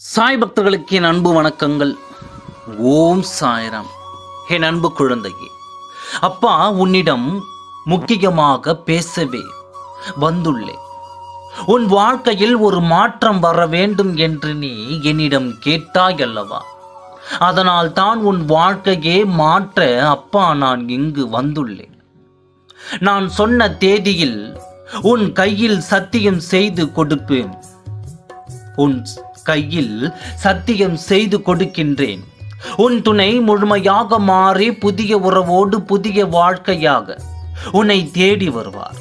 சாய் பக்தர்களுக்கு என் அன்பு வணக்கங்கள். ஓம் சாய்ராம். என் அன்பு குழந்தையே அப்பா உன்னிடம் முக்கியமாக பேசவே வந்துள்ளேன் உன் வாழ்க்கையில் ஒரு மாற்றம் வர வேண்டும் என்று நீ என்னிடம் கேட்டாய் அல்லவா அதனால் தான் உன் வாழ்க்கையே மாற்ற அப்பா நான் இங்கு வந்துள்ளேன் நான் சொன்ன தேதியில் உன் கையில் சத்தியம் செய்து கொடுப்பேன். உன் கையில் சத்தியம் செய்து கொடுக்கின்றேன். உன் துணை முழுமையாக மாறி புதிய உறவோடு புதிய வாழ்க்கையாக உன்னை தேடி வருவார்.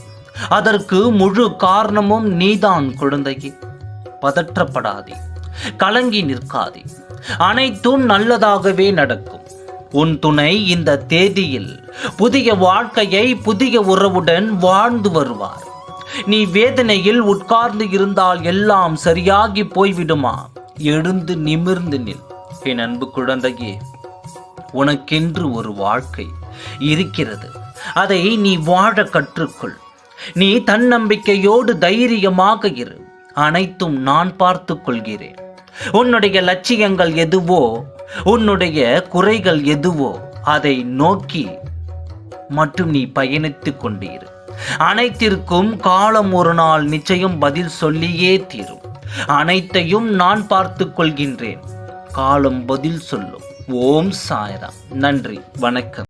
அதற்கு முழு காரணமும் நீதான் குழந்தையே. பதற்றப்படாதே. கலங்கி நிற்காதே. அனைத்தும் நல்லதாகவே நடக்கும். உன் துணை இந்த தேதியில் புதிய வாழ்க்கையை புதிய உறவுடன் வாழ்ந்து வருவார். நீ வேதனையில் உட்கார்ந்து இருந்தால் எல்லாம் சரியாகி போய்விடுமா? எழுந்து நிமிர்ந்து நில். என் அன்பு குழந்தையே உனக்கென்று ஒரு வாழ்க்கை இருக்கிறது. அதை நீ வாழ கற்றுக்கொள். நீ தன்னம்பிக்கையோடு தைரியமாக இரு. அனைத்தும் நான் பார்த்து கொள்கிறேன். உன்னுடைய லட்சியங்கள் எதுவோ உன்னுடைய குறைகள் எதுவோ அதை நோக்கி மட்டும் நீ பயணித்துக் கொண்டிரு அனைத்திற்கும் காலம் ஒரு நாள் நிச்சயம் பதில் சொல்லியே தீரும். அனைத்தையும் நான் பார்த்து கொள்கின்றேன். காலம் பதில் சொல்லும். ஓம் சாய்ராம். நன்றி. வணக்கம்.